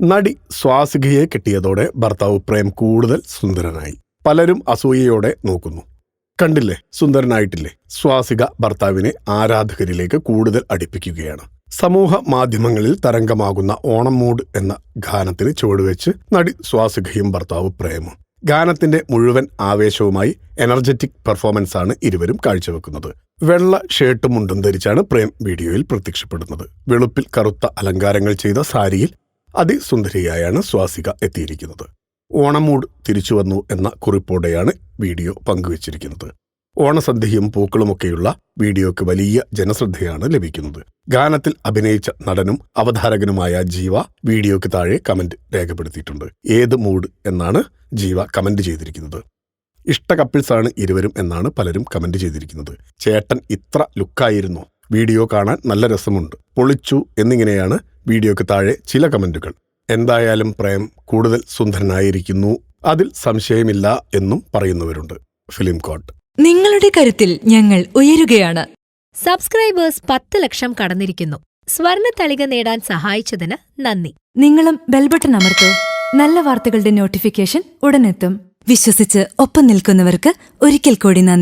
നടി സ്വാസികയെ കിട്ടിയതോടെ ഭർത്താവ് പ്രേം കൂടുതൽ സുന്ദരനായി. പലരും അസൂയയോടെ നോക്കുന്നു. കണ്ടില്ലേ? സുന്ദരനായിട്ടില്ലേ? സ്വാസിക ഭർത്താവിനെ ആരാധകരിലേക്ക് കൂടുതൽ അടുപ്പിക്കുകയാണ്. സമൂഹ മാധ്യമങ്ങളിൽ തരംഗമാകുന്ന ഓണം മൂഡ് എന്ന ഗാനത്തിന് ചുവടുവെച്ച് നടി സ്വാസികയും ഭർത്താവ് പ്രേമും. ഗാനത്തിന്റെ മുഴുവൻ ആവേശവുമായി എനർജറ്റിക് പെർഫോമൻസ് ആണ് ഇരുവരും കാഴ്ചവെക്കുന്നത്. വെള്ള ഷർട്ടും മുണ്ടും ധരിച്ചാണ് പ്രേം വീഡിയോയിൽ പ്രത്യക്ഷപ്പെടുന്നത്. വെളുപ്പിൽ കറുത്ത അലങ്കാരങ്ങൾ ചെയ്ത സാരിയിൽ അതിസുന്ദരിയായാണ് സ്വാസിക എത്തിയിരിക്കുന്നത്. ഓണമൂട് തിരിച്ചു വന്നു എന്ന കുറിപ്പോടെയാണ് വീഡിയോ പങ്കുവച്ചിരിക്കുന്നത്. ഓണസദ്യയും പൂക്കളുമൊക്കെയുള്ള വീഡിയോയ്ക്ക് വലിയ ജനശ്രദ്ധയാണ് ലഭിക്കുന്നത്. ഗാനത്തിൽ അഭിനയിച്ച നടനും അവതാരകനുമായ ജീവ വീഡിയോയ്ക്ക് താഴെ കമന്റ് രേഖപ്പെടുത്തിയിട്ടുണ്ട്. ഏത് മൂഡ് എന്നാണ് ജീവ കമന്റ് ചെയ്തിരിക്കുന്നത്. ഇഷ്ട കപ്പിൾസാണ് ഇരുവരും എന്നാണ് പലരും കമന്റ് ചെയ്തിരിക്കുന്നത്. ചേട്ടൻ ഇത്ര ലുക്കായിരുന്നു. വീഡിയോ കാണാൻ നല്ല രസമുണ്ട്. പൊളിച്ചു എന്നിങ്ങനെയാണ് വീഡിയോയ്ക്ക് താഴെ ചില കമന്റുകൾ. എന്തായാലും പ്രേം കൂടുതൽ സുന്ദരനായിരിക്കുന്നു. അതിൽ സംശയമില്ല എന്നും പറയുന്നവരുണ്ട്. ഫിലിം കോട്ട്. നിങ്ങളുടെ കരുത്തിൽ ഞങ്ങൾ ഉയരുകയാണ്. സബ്സ്ക്രൈബേഴ്സ് പത്ത് ലക്ഷം കടന്നിരിക്കുന്നു. സ്വർണ തളിക നേടാൻ സഹായിച്ചതിന് നന്ദി. നിങ്ങളും ബെൽബട്ടൺ അമർത്തോ. നല്ല വാർത്തകളുടെ നോട്ടിഫിക്കേഷൻ ഉടനെത്തും. വിശ്വസിച്ച് ഒപ്പം നിൽക്കുന്നവർക്ക് ഒരിക്കൽ കൂടി നന്ദി.